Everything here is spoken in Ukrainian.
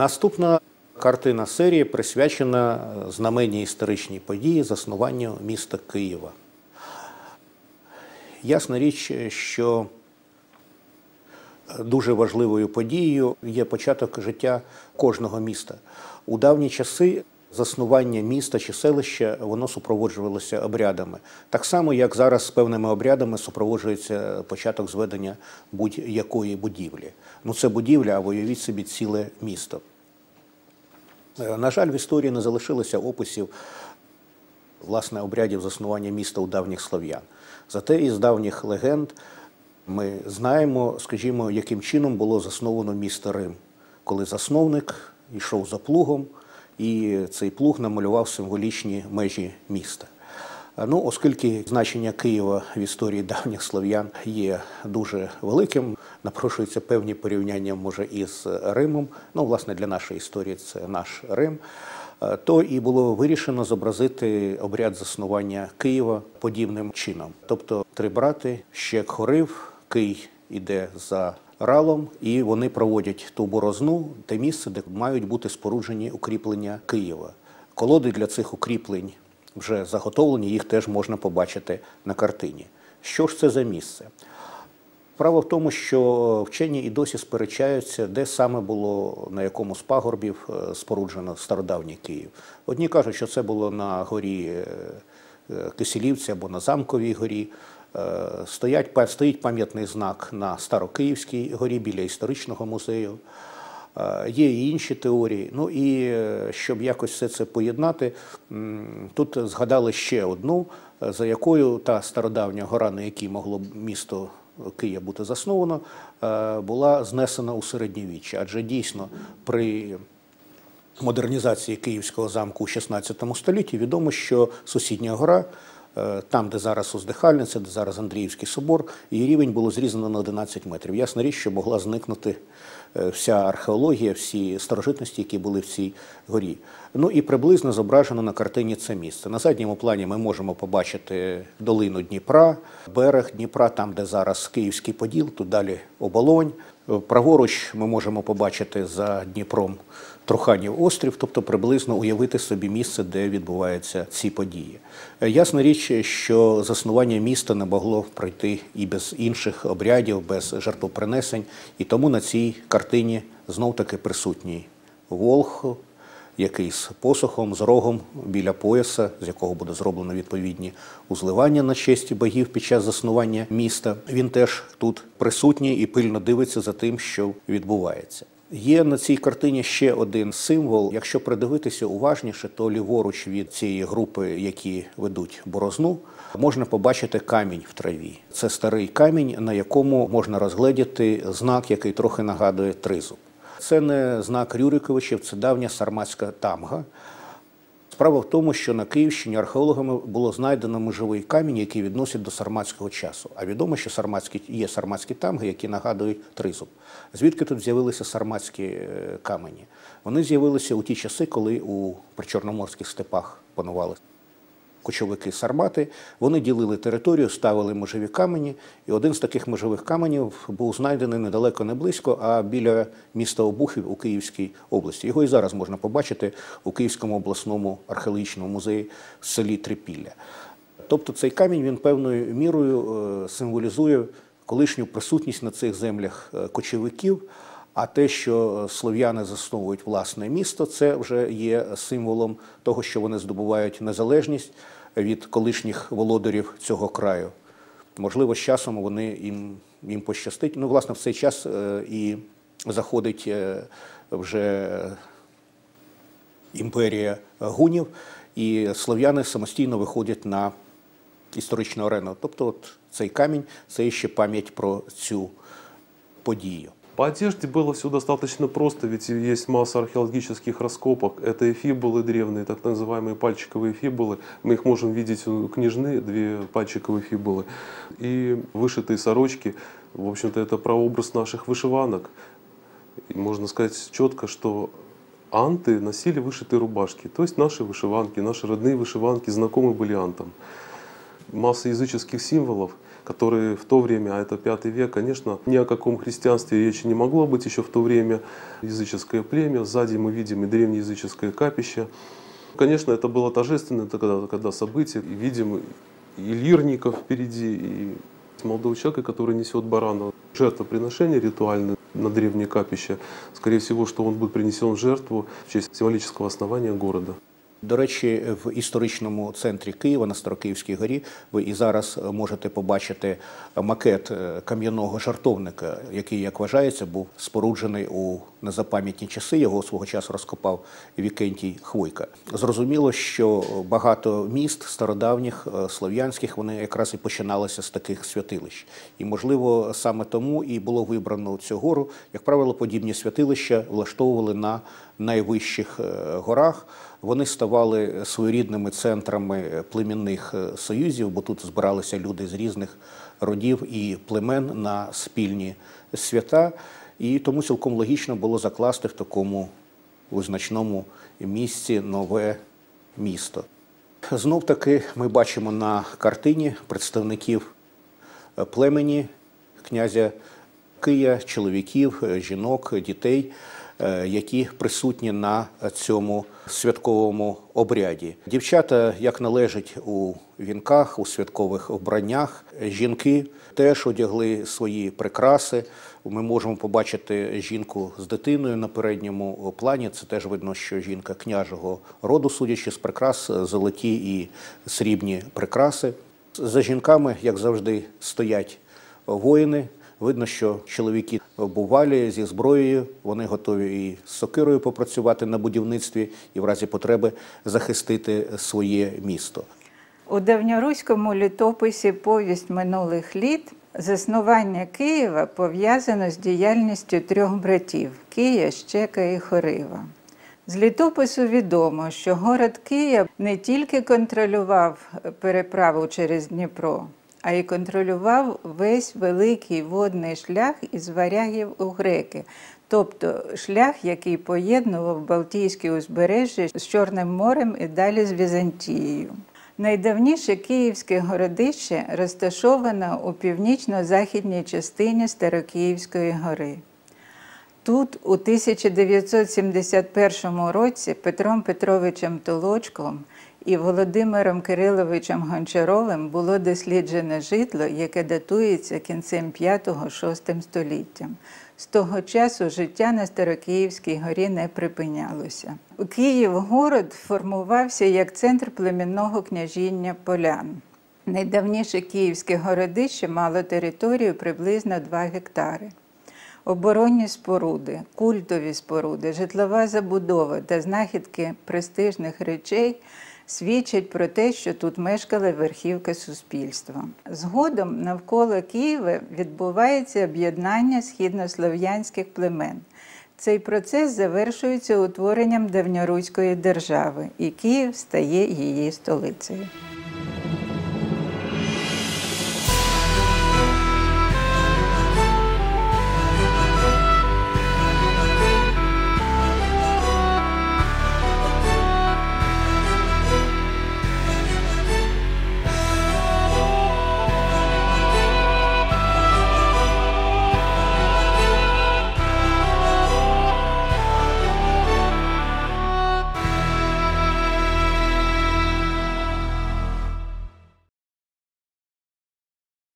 Наступна картина серії присвячена знаменній історичній події заснуванню міста Києва. Ясна річ, що дуже важливою подією є початок життя кожного міста. У давні часи заснування міста чи селища воно супроводжувалося обрядами. Так само, як зараз з певними обрядами супроводжується початок зведення будь-якої будівлі. Ну це будівля, а уявіть собі ціле місто. Е, На жаль, в історії не залишилося описів власне обрядів заснування міста у давніх слов'ян. Зате із давніх легенд ми знаємо, скажімо, яким чином було засновано місто Рим, коли засновник йшов за плугом, і цей плуг намалював символічні межі міста. Ну, оскільки значення Києва в історії давніх слов'ян є дуже великим, напрошуються певні порівняння, може, із Римом. Ну, власне, для нашої історії це наш Рим. Е, То і було вирішено зобразити обряд заснування Києва подібним чином. Тобто три брати, ще хорив, Кий іде за ралом, і вони проводять ту борозну, те місце, де мають бути споруджені укріплення Києва. Колоди для цих укріплень вже заготовлені, їх теж можна побачити на картині. Що ж це за місце? Справа в тому, що вчені і досі сперечаються, де саме було на якому з пагорбів е, споруджено стародавній Київ. Одні кажуть, що це було на горі е, Киселівці або на Замковій горі. Е, Стоять, стоїть пам'ятний знак на Старокиївській горі біля історичного музею. Є і інші теорії. Ну і щоб якось все це поєднати, тут згадали ще одну, за якою та стародавня гора, на якій могло місто Київ бути засновано, е, була знесена у середньовіччі. Адже дійсно при модернізації Київського замку у 16 столітті відомо, що сусідня гора, е, там, де зараз Уздихальниця, де зараз Андріївський собор, її рівень було зрізано на 11 метрів. Ясна річ, що могла зникнути вся археологія, всі старожитності, які були в цій горі. Ну і приблизно зображено на картині це місце. На задньому плані ми можемо побачити долину Дніпра, берег Дніпра, там, де зараз Київський Поділ, тут далі оболонь. Е, Праворуч ми можемо побачити за Дніпром Труханів острів, тобто приблизно уявити собі місце, де відбуваються ці події. Е, Ясна річ, що заснування міста не могло пройти і без інших обрядів, без жертвопринесень, і тому на цій картині знов таки присутній Волх, який з посохом, з рогом біля пояса, з якого буде зроблено відповідні узливання на честь богів під час заснування міста. Він теж тут присутній і пильно дивиться за тим, що відбувається. Є на цій картині ще один символ. Якщо придивитися уважніше, то ліворуч від цієї групи, які ведуть борозну, можна побачити камінь в траві. Це старий камінь, на якому можна розгледіти знак, який трохи нагадує тризуб. Це не знак Рюриковичів, це давня сарматська тамга. Справа в тому, що на Київщині археологами було знайдено межовий камінь, який відносять до сарматського часу. А відомо, що сарматські, є сарматські тамги, які нагадують тризуб. Звідки тут з'явилися сарматські е, камені? Вони з'явилися у ті часи, коли у причорноморських степах панували кочовики сармати. Вони ділили територію, ставили межові камені. І один з таких межових каменів був знайдений недалеко не близько, а біля міста Обухів у Київській області. Його і зараз можна побачити у Київському обласному археологічному музеї в селі Трипілля. Тобто цей камінь він певною мірою е, символізує колишню присутність на цих землях е, кочовиків. А те, що слов'яни засновують власне місто, це вже є символом того, що вони здобувають незалежність від колишніх володарів цього краю. Можливо, з часом вони їм, їм пощастить. Ну, власне, в цей час е, і заходить е, вже імперія гунів, і слов'яни самостійно виходять на історичну арену. Тобто, от цей камінь це ще пам'ять про цю подію. По одежде было все достаточно просто, ведь есть масса археологических раскопок. Это и фибулы древние, так называемые пальчиковые фибулы. Мы их можем видеть у княжны, две пальчиковые фибулы. И вышитые сорочки, в общем-то, это прообраз наших вышиванок. И можно сказать четко, что анты носили вышитые рубашки. То есть наши вышиванки, наши родные вышиванки знакомы были антам. Масса языческих символов. Которые в то время, а это пятый век, конечно, ни о каком христианстве речи не могло быть еще в то время. Языческое племя, сзади мы видим и древнеязыческое капище. Конечно, это было торжественно, это когда, когда событие, и видим и лирников впереди, и молодого человека, который несет барана. Жертвоприношение ритуальное на древнее капище. Скорее всего, что он будет принесен в жертву в честь символического основания города. До речі, в історичному центрі Києва на Старокиївській горі ви і зараз можете побачити макет е, кам'яного жартовника, який, як вважається, був споруджений у незапам'ятні часи. Його свого часу розкопав Вікентій Хвойка. Зрозуміло, що багато міст стародавніх е, слов'янських вони якраз і починалися з таких святилищ. І, можливо, саме тому і було вибрано цю гору. Як правило, подібні святилища влаштовували на найвищих е, горах. Вони ставали своєрідними центрами племінних е, союзів, бо тут збиралися люди з різних родів і племен на спільні свята. І тому цілком логічно було закласти в такому визначному місці нове місто. Знов таки ми бачимо на картині представників е, племені князя Кия, чоловіків, жінок, дітей, які присутні на цьому святковому обряді. Дівчата, як належить у вінках, у святкових вбраннях, жінки теж одягли свої прикраси. Ми можемо побачити жінку з дитиною на передньому плані. Це теж видно, що жінка княжого роду, судячи з прикрас, золоті і срібні прикраси. За жінками, як завжди, стоять воїни. Видно, що чоловіки бувалі зі зброєю, вони готові і з сокирою попрацювати на будівництві і в разі потреби захистити своє місто. У давньоруському літописі Повість минулих літ заснування Києва пов'язано з діяльністю трьох братів Кия, Щека і Хорива. З літопису відомо, що город Київ не тільки контролював переправу через Дніпро, а й контролював весь великий водний шлях із варягів у греки, тобто шлях, який поєднував Балтійське узбережжя з Чорним морем і далі з Візантією. Найдавніше київське городище розташовано у північно-західній частині Старокиївської гори. Тут у 1971 році Петром Петровичем Толочком і Володимиром Кириловичем Гончаровим було досліджене житло, яке датується кінцем 5-6 століттям. З того часу життя на Старокиївській горі не припинялося. Київ-город формувався як центр племінного княжіння полян. Найдавніше київське городище мало територію приблизно 2 гектари. Оборонні споруди, культові споруди, житлова забудова та знахідки престижних речей свідчать про те, що тут мешкала верхівка суспільства. Згодом навколо Києва відбувається об'єднання східнослов'янських племен. Цей процес завершується утворенням давньоруської держави, і Київ стає її столицею.